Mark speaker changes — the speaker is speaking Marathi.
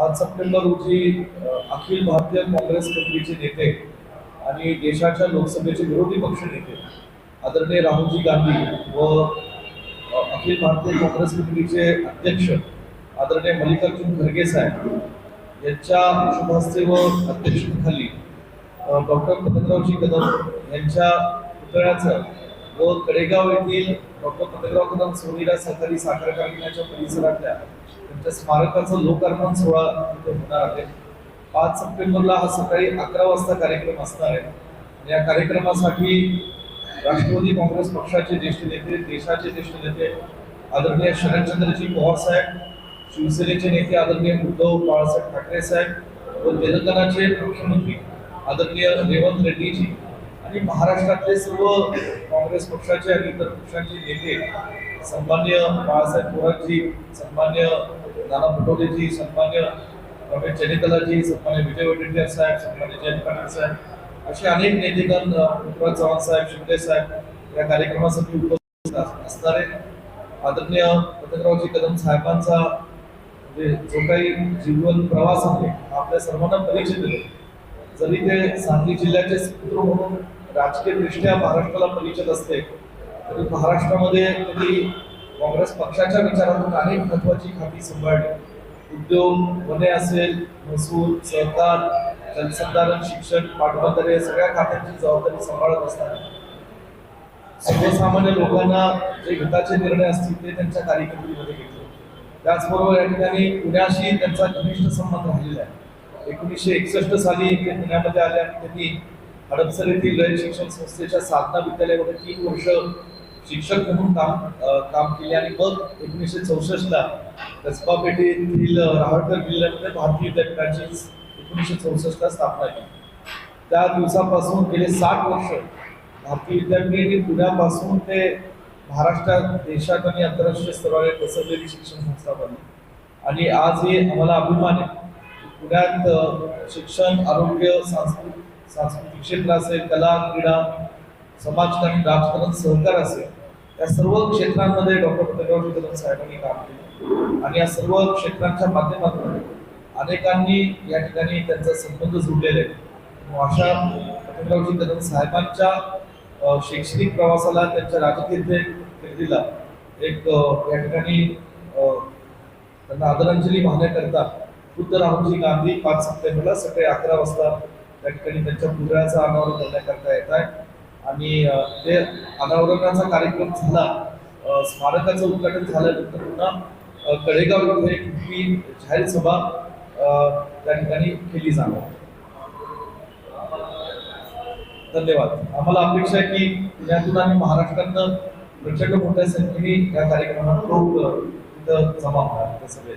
Speaker 1: पाच सप्टेंबर रोजी अखिल भारतीय काँग्रेस कमिटीचे नेते आणि देशाच्या लोकसभेचे विरोधी पक्ष नेते आदरणीय राहुलजी गांधी व अखिल भारतीय काँग्रेस कमिटीचे अध्यक्ष आदरणीय मल्लिकार्जुन खरगे साहेब यांच्या शुभहस्ते व अध्यक्षतेखाली डॉक्टर पतंगरावजी कदम यांच्या पुतळ्याचं व कडेगाव येथील डॉक्टर पतंगराव कदम सोनीला सहकारी साखर कारखान्याच्या परिसरातल्या त्यांच्या स्मारकाचं लोकार्पण सोहळा तिथे होणार आहे. पाच सप्टेंबरला हा सकाळी अकरा वाजता कार्यक्रम असणार आहे. या कार्यक्रमासाठी राष्ट्रवादी काँग्रेस पक्षाचे ज्येष्ठ नेते देशाचे ज्येष्ठ नेते आदरणीय शरदचंद्रजी पवार साहेब शिवसेनेचे नेते आदरणीय उद्धव बाळासाहेब ठाकरे साहेब व तेलंगणाचे मुख्यमंत्री आदरणीय रेवंत रेड्डीजी आणि महाराष्ट्रातले सर्व काँग्रेस पक्षाचे आणि इतर पक्षांचे नेते सन्मान्य बाळासाहेब थोरातजी सन्मान्य नाना पटोलेजी सन्मान्य रमेश चेनिकलाजी सन्मान्य विजय वडेट्टीवार साहेब सन्मान्य जयंत पाटील साहेब असे अनेक नेतेगण पृथ्वीराज चव्हाण साहेब शिंदे साहेब या कार्यक्रमासाठी उपस्थित असणारे आदरणीय पतंगरावजी कदम साहेबांचा म्हणजे जो काही जीवन प्रवास आहे हा आपल्या सर्वांना परिचित आहे जरी ते सांगली जिल्ह्याचे पुत्र म्हणून राजकीय दृष्ट्या महाराष्ट्राला परिचित असते तरी महाराष्ट्रामध्ये कधी काँग्रेस पक्षाच्या विचारातून अनेक महत्वाची खाती सांभाळली. उद्योग वने असेल महसूल सहकार जलसंधारण शिक्षण पाटबंधारे या सगळ्या खात्यांची जबाबदारी सांभाळत असताना. सर्वसामान्य लोकांना जे हिताचे निर्णय असतील ते त्यांच्या कार्यकिर्दीमध्ये घेतले त्याचबरोबर या ठिकाणी पुण्याशी त्यांचा घनिष्ठ संबंध राहिलेला आहे. एकोणीसशे एकसष्ट साली ते पुण्यामध्ये आले आणि त्यांनी हडपसर येथील लय शिक्षण संस्थेच्या साधना विद्यालयामध्ये तीन वर्ष शिक्षक म्हणून काम काम केले. आणि मग एकोणीसशे चौसष्टला कसबा पेठे येथील राहळकर जिल्ह्यामध्ये भारतीय विद्यापीठाची एकोणीसशे चौसष्टला स्थापना केली. त्या दिवसापासून गेले साठ वर्ष भारतीय विद्यापीठ पुण्यापासून ते महाराष्ट्रात देशात आणि आंतरराष्ट्रीय स्तरावर पसरलेली शिक्षण संस्था बनली. आणि आज हे आम्हाला अभिमान आहे पुण्यात शिक्षण आरोग्य सांस्कृतिक सांस्कृतिक क्षेत्र असेल कला क्रीडा समाजकारण राजकारण सहकार असेल या सर्व क्षेत्रांमध्ये डॉक्टर पतंगरावजी कदम साहेबांनी काम केलं. आणि या सर्व क्षेत्रांच्या माध्यमातून अनेकांनी या ठिकाणी त्यांचा संबंध जुळलेले मग अशा पतंगरावजी कदम साहेबांच्या शैक्षणिक प्रवासाला त्यांच्या राजकीय कीर्तीला एक या ठिकाणी त्यांना आदरांजली वाहण्याकरता खुद्द राहुलजी गांधी पाच सप्टेंबरला सकाळी अकरा वाजता त्या ठिकाणी त्यांच्या पुतळ्याचा अनावरण करण्याकरता येत आहे आणि ते अनावरणाचा कार्यक्रम झाला. स्मारकाचं उद्घाटन झाल्यानंतर पुन्हा कडेगाव इथे एक जाहीर सभा त्या ठिकाणी केली जाणार. धन्यवाद. आम्हाला अपेक्षा आहे की पुण्यातून आणि महाराष्ट्रातनं प्रचंड मोठ्या संख्येने या कार्यक्रमात लोक तिथं जमा होणार. त्या सभेत